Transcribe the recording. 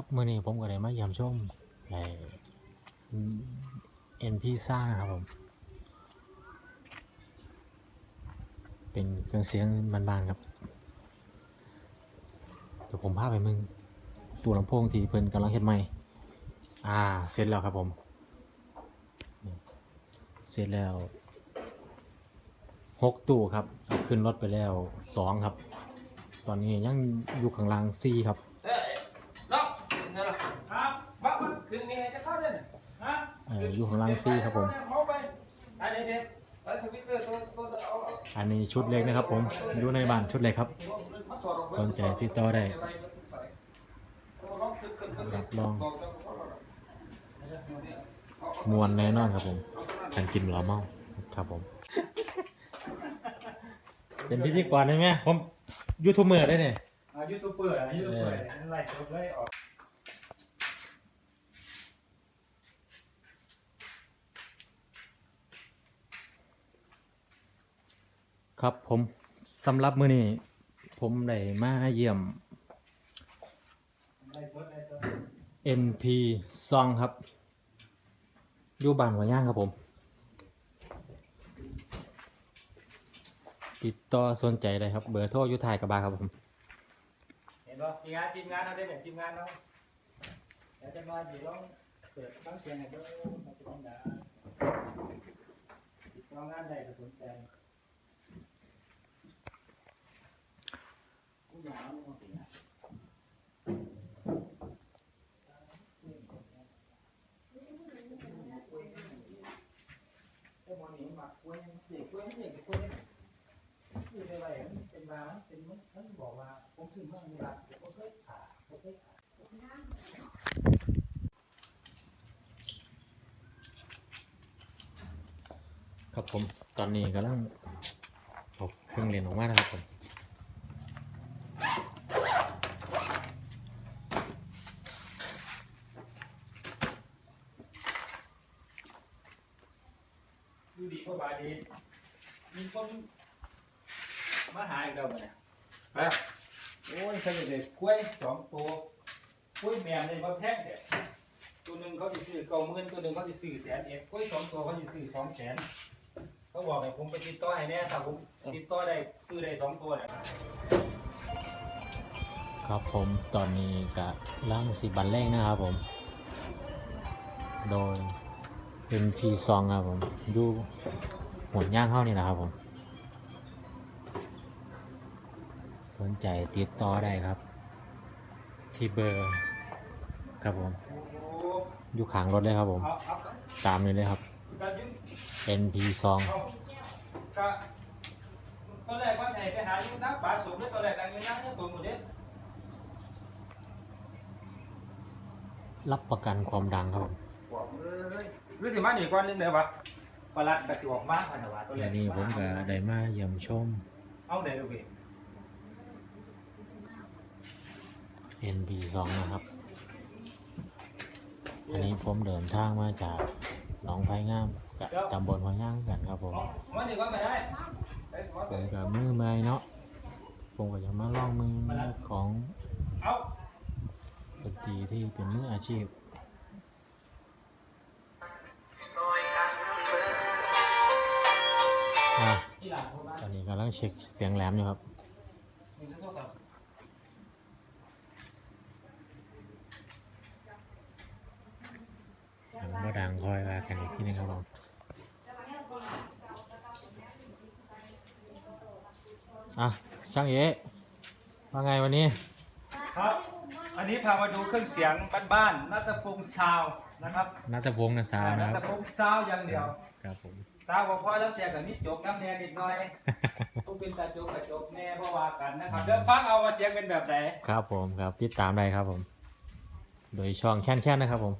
ครับมื่อนี้ผมก็ได้มาเยี่ยมชมไอ้เอ็นพีซ่าครับผม เป็นเครื่องเสียงบานๆครับเดี๋ยวผมพาไปมึงตู้ลำโพงที่เพิ่นกำลังเฮ็ดใหม่ อ่า เสร็จแล้วครับผม เสร็จแล้วหกตู้ครับเอาขึ้นรถไปแล้วสองครับ ตอนนี้ยังอยู่ข้างล่างสี่ครับ เอ้ยน้องเดี๋ยวล่ะครับว่าว่าคืนนี้จะ เอออยู่ข้างล่างซี่ครับผม อันนี้ชุดเล็กนะครับผม อยู่ในบ้านชุดเล็กครับ สนใจติดต่อได้รับรองมวนแน่นอนครับผมฉันกินเหล้าเมาครับผม เป็นพิธีกรได้ไหมผมยูทูบเบอร์ได้เนี่ยยูทูบเบอร์ยูทูบเบอร์ไล่สดเลยออก ครับผมสำหรับมื้อนี้ผมได้มาเยี่ยม NP Song ครับอยู่บ้านหัวย่างครับผม ติดต่อสนใจได้ครับ เบอร์โทรอยู่ท้ายกระบะครับผม เห็นป่ะทีมงานทีมงานเขาได้แบบทีมงานเนาะเดี๋ยวจะมาเดี๋ยวลองเปิดฟังเสียงหน่อยเด้อมาจะต้องด่าติดต่องานใดก็สนใจกูอยากเอามาเป็นงานแต่หมอนี่มักก ล้วยเสียกล้วยเสียกล้วยซื้อได้ไรเป็นมาเป็นมันมันบอกว่าผมซื้อมาในร้านผมเคยขาผมเคยขาครับผมตอนนี้กำลังเอาเครื่องเรียนออกมานะครับผม ดูดีกว่าบาดีมีคนมาหาอีกแล้วบ่เนี่ยไปโอ้ยเขาจะได้กล้วยสองตัวกล้วยแมวเลยมาแพงแต่ตัวหนึ่งเขาจะซื้อเก้าหมื่นตัวหนึ่งเขาจะซื้อแสนเอ็ดกล้วยสองตัวเขาจะซื้อสองแสนเขาบอกให้ผมไปติดต่อให้แน่ถ้าผมติดต่อได้ซื้อได้สองตัวเนี่ย ครับผมตอนนี้กะล่างสีบันเลงนะครับผม โดย NP Song ครับผมอยู่หัวย่างเข้านี่นะครับผม สนใจติดต่อได้ครับ ที่เบอร์ ครับผม อยู่ขางรถเลยครับผม ตามนี้เลยครับก็ยืม NP Song เอาก็ตอนแรกว่าไหนไปหายู่นักป่าสูงเลยตอนแรกดังยู่นักเนี่ยสูงหมดเลยรับประกันความดังครับผม รู้สึกมาหนีก่อนนึงเลยวะประหลัดกสิออกมาพันวะตัวแรและกนี่ผมก็ได้มาเยี่ยมชม เอาเดี๋ยวดูดิ NP Song นะครับ อันนี้ผมเดินทางมาจากหนองไผ่งามกับตำบลหัวย่างกันครับผม มาหนีก่อนก็ได้ไปขอผเถมอะกับมือไม้เนาะ ผมก็จะมาลองมือของเอา ดนตรีที่เป็นมืออาชีพ กำลังเช็คเสียงแหลมอยู่ครับหนึ่งโทรศัพท์ดังก็ดังคอยว่ากันอีกทีนึงครับผมอะช่างเอ๋ว่าไงวันนี้ ครับ อันนี้พามาดูเครื่องเสียงบ้านๆนัทพงษ์ซาวน์นะครับนัทพงศ์นะสาวนันะคทรับพงษ์ซาวน์อย่างเดียว ครับผม ซาวน์บ่พอแล้วแต่กับนิดจบน้ำแดงนิดหน่อยต้องเป็นตาจบกับจบแน่เพราะว่ากันนะครับเดี๋ยวฟังเอาว่าเสียงเป็นแบบไหน ครับผมครับติดตามได้ครับผม โดยช่องแค่นๆนะครับผม